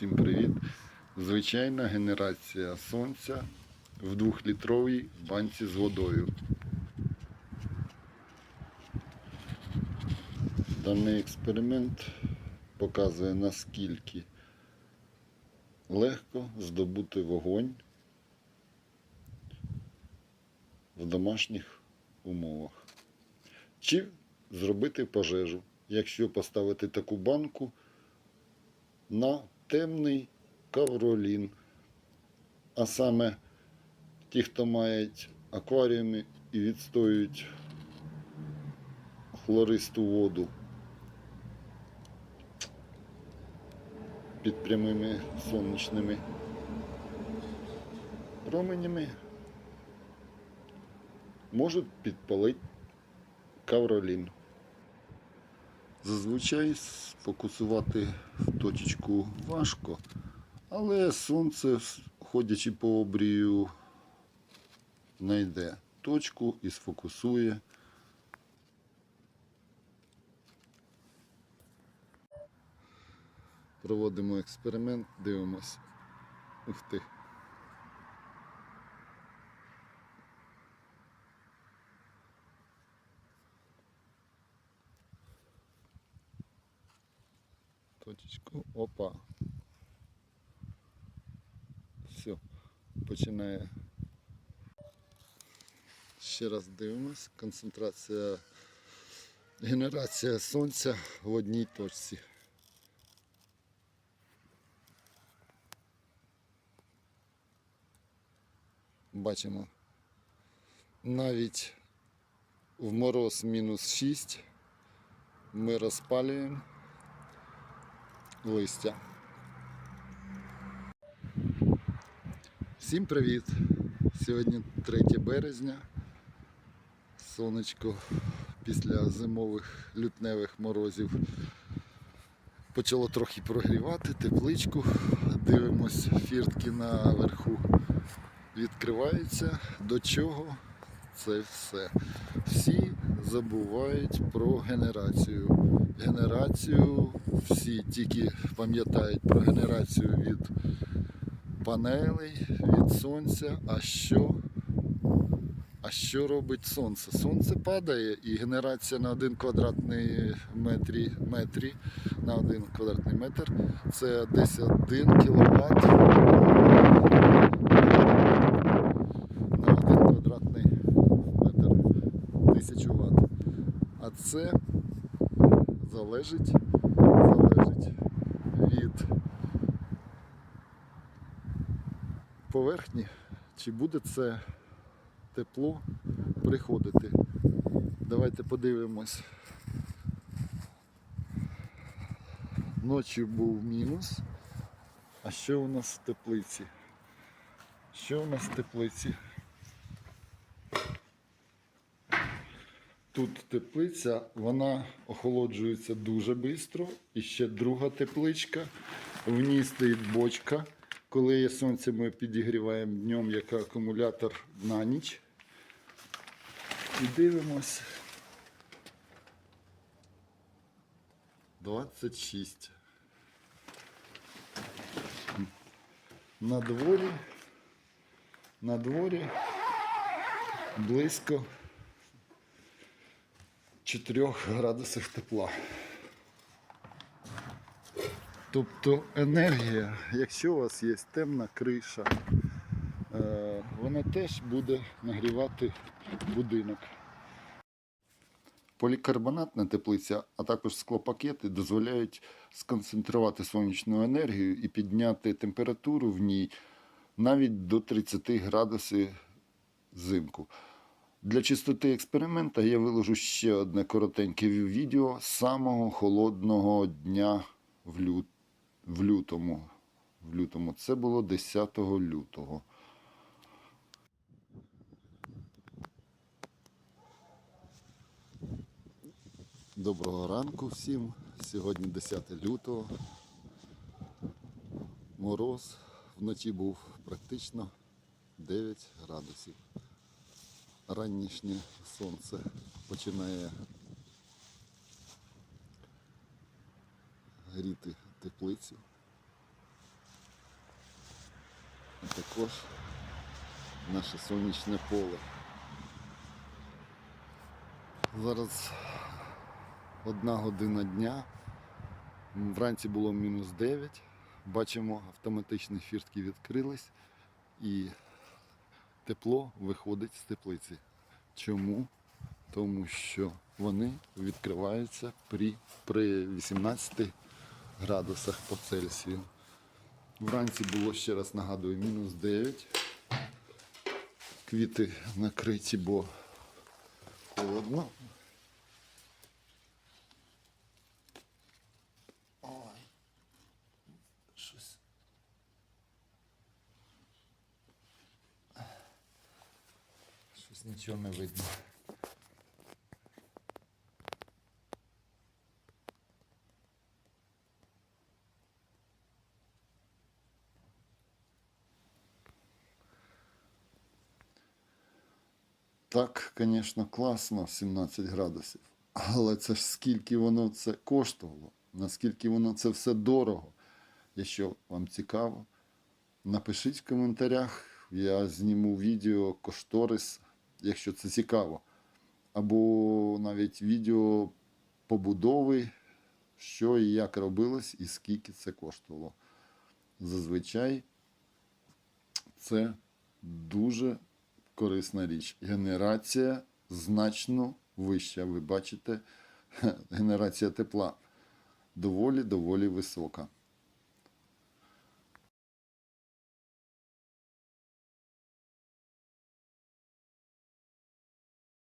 Всім привіт! Звичайна генерація сонця в двохлітровій банці з водою. Даний експеримент показує наскільки легко здобути вогонь в домашніх умовах. Чи зробити пожежу, якщо поставити таку банку на темний кавролін. А саме ті, хто мають акваріуми і відстоюють хлористу воду під прямими сонячними променями, можуть підпалити кавролін. Зазвичай сфокусувати в точечку важко, але сонце, ходячи по обрію, знайде точку і сфокусує. Проводимо експеримент, дивимось. Ух ти. Точечку. Опа. Все, починає. Ще раз дивимось. Концентрація, генерація сонця в одній точці. Бачимо. Навіть в мороз мінус 6 ми розпалюємо листя. Всім привіт! Сьогодні 3 березня. Сонечко після зимових лютневих морозів почало трохи прогрівати, тепличку. Дивимось, фіртки наверху відкриваються. До чого це все? Всі забувають про генерацію. Генерацію всі тільки пам'ятають про генерацію від панелей, від сонця. А що? А що робить сонце? Сонце падає і генерація на 1 квадратний метрі, метрі на 1 квадратний метр це десь 1 кВт на 1 квадратний метр 1000 Вт. Це залежить, залежить від поверхні, чи буде це тепло приходити. Давайте подивимось. Ночі був мінус. А що у нас в теплиці? Що у нас в теплиці? Тут теплиця, вона охолоджується дуже швидко. І ще друга тепличка. В ній стоїть бочка. Коли є сонце, ми підігріваємо днем як акумулятор на ніч. І дивимось. 26. На дворі. На дворі близько 4 градусів тепла. Тобто енергія, якщо у вас є темна криша, е, вона теж буде нагрівати будинок. Полікарбонатна теплиця, а також склопакети дозволяють сконцентрувати сонячну енергію і підняти температуру в ній навіть до 30 градусів взимку. Для чистоти експеримента я виложу ще одне коротеньке відео самого холодного дня в, лют... в лютому. В лютому. Це було 10 лютого. Доброго ранку всім. Сьогодні 10 лютого. Мороз вночі був практично 9 градусів. Ранішнє сонце починає гріти теплицю. А також наше сонячне поле. Зараз одна година дня. Вранці було мінус 9. Бачимо, автоматичні фіртки відкрились і тепло виходить з теплиці. Чому? Тому що вони відкриваються при, при 18 градусах по Цельсію. Вранці було, ще раз нагадую, мінус 9. Квіти накриті, бо холодно. Щось нічого не видно. Так, звісно, класно 17 градусів. Але це ж скільки воно це коштувало, наскільки воно це все дорого. Якщо вам цікаво, напишіть в коментарях, я зніму відео кошторис, якщо це цікаво. Або навіть відео побудови, що і як робилось, і скільки це коштувало. Зазвичай це дуже корисна річ. Генерація значно вища. Ви бачите, генерація тепла доволі доволі висока.